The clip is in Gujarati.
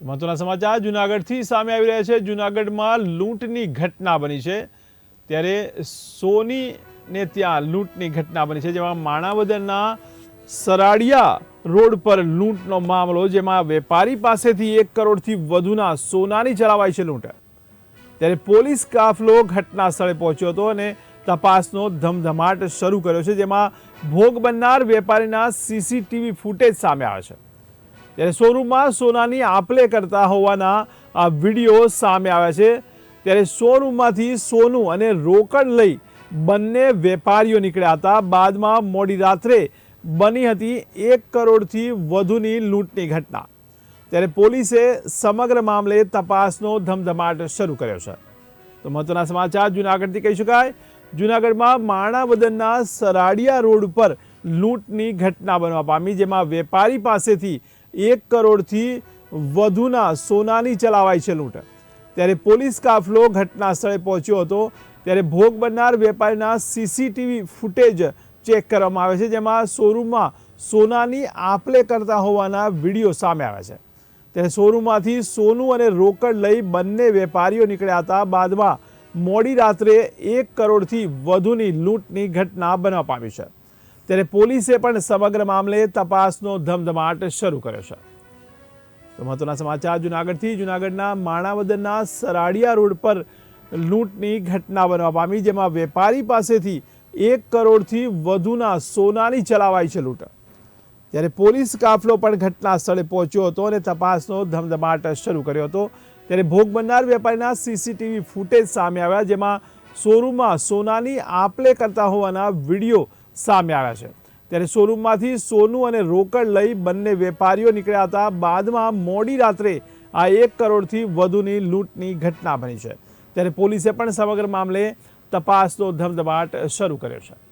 મહત્વના સમાચાર, જુનાગઢથી સામે આવી રહ્યા છે. જુનાગઢમાં લૂંટની ઘટના બની છે. ત્યારે સોનીને ત્યાં લૂંટની ઘટના બની છે, જેમાં માણાવદરના સરાડિયા રોડ પર લૂંટનો મામલો, જેમાં વેપારી પાસેથી એક કરોડથી વધુના સોનાની ચલાવાઈ છે લૂંટ. ત્યારે પોલીસ કાફલો ઘટના સ્થળે પહોંચ્યો હતો અને તપાસનો ધમધમાટ શરૂ કર્યો છે, જેમાં ભોગ બનનાર વેપારીના સીસીટીવી ફૂટેજ સામે આવે છે. ત્યારે શોરૂમમાં સોનાની આપલે કરતા હોવાના આ વીડિયો સામે આવ્યા છે. ત્યારે શોરૂમમાંથી સોનું અને રોકડ લઈ બંને વેપારીઓ નીકળ્યા હતા. બાદમાં મોડી રાત્રે બની હતી એક કરોડથી વધુની લૂંટની ઘટના. ત્યારે પોલીસે સમગ્ર મામલે તપાસનો ધમધમાટ શરૂ કર્યો છે. તો મહત્વના સમાચાર જુનાગઢથી કહી શકાય. જુનાગઢમાં માણાવદનના સરાડિયા રોડ પર લૂંટની ઘટના બનવા પામી, જેમાં વેપારી પાસેથી એક કરોડથી વધુના સોનાની ચલાવાઈ છે લૂંટ. ત્યારે પોલીસ કાફલો ઘટના સ્થળે પહોંચ્યો હતો. ત્યારે ભોગ બનનાર વેપારીના સીસીટીવી ફૂટેજ ચેક કરવામાં આવે છે, જેમાં શોરૂમમાં સોનાની આપલે કરતા હોવાના વીડિયો સામે આવ્યા છે. ત્યારે શોરૂમમાંથી સોનું અને રોકડ લઈ બંને વેપારીઓ નીકળ્યા હતા. બાદમાં મોડી રાત્રે એક કરોડથી વધુની લૂંટની ઘટના બનવા પામી છે. ત્યારે પોલીસે પણ સમગ્ર મામલે તપાસનો ધમધમાટ શરૂ કર્યો છે. તો મહત્વના સમાચાર, જુનાગઢથી જુનાગઢના માણાવદરના સરાડિયા રોડ પર લૂંટની ઘટના બનવા પામી, જેમાં વેપારી પાસેથી એક કરોડથી વધુના સોનાની ચલાવાઈ છે લૂંટ. ત્યારે પોલીસ કાફલો પણ ઘટના સ્થળે પહોંચ્યો હતો અને તપાસનો ધમધમાટ શરૂ કર્યો હતો. ત્યારે ભોગ બનનાર વેપારીના સીસીટીવી ફૂટેજ સામે આવ્યા, જેમાં શોરૂમમાં સોનાની આપલે કરતા હોવાના વીડિયો સામે આવ્યા છે. ત્યારે શોરૂમમાંથી સોનું અને રોકડ લઈ બંને વેપારીઓ નીકળ્યા હતા. બાદમાં મોડી રાત્રે આ એક કરોડથી વધુની લૂંટની ઘટના બની છે. ત્યારે પોલીસે પણ સમગ્ર મામલે તપાસનો ધમધમાટ શરૂ કર્યો છે.